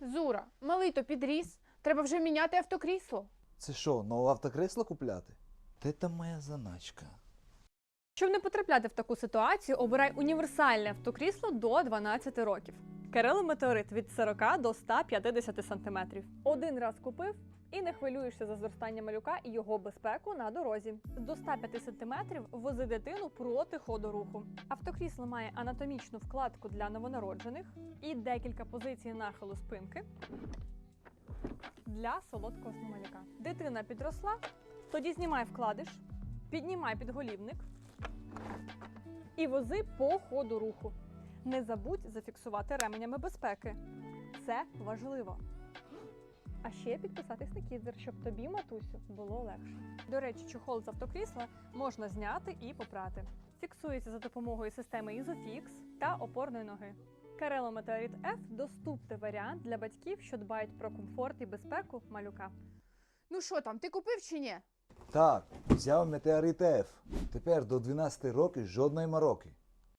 Зура, малий то підріс. Треба вже міняти автокрісло. Це що, нове автокрісло купляти? Де там моя заначка? Щоб не потрапляти в таку ситуацію, обирай універсальне автокрісло до 12 років. Карело метеорит від 40 до 150 см. Один раз купив і не хвилюєшся за зростання малюка і його безпеку на дорозі. До 105 см вози дитину проти ходу руху. Автокрісло має анатомічну вкладку для новонароджених і декілька позицій нахилу спинки для солодкого малюка. Дитина підросла, тоді знімай вкладиш, піднімай підголівник і вози по ходу руху. Не забудь зафіксувати ременями безпеки. Це важливо. А ще підписатись на кідзер, щоб тобі, матусю, було легше. До речі, чохол з автокрісла можна зняти і попрати. Фіксується за допомогою системи Isofix та опорної ноги. Карело Meteorit F доступний варіант для батьків, що дбають про комфорт і безпеку малюка. Ну що там, ти купив чи ні? Так, взяв метеорит F. Тепер до 12 років жодної мороки.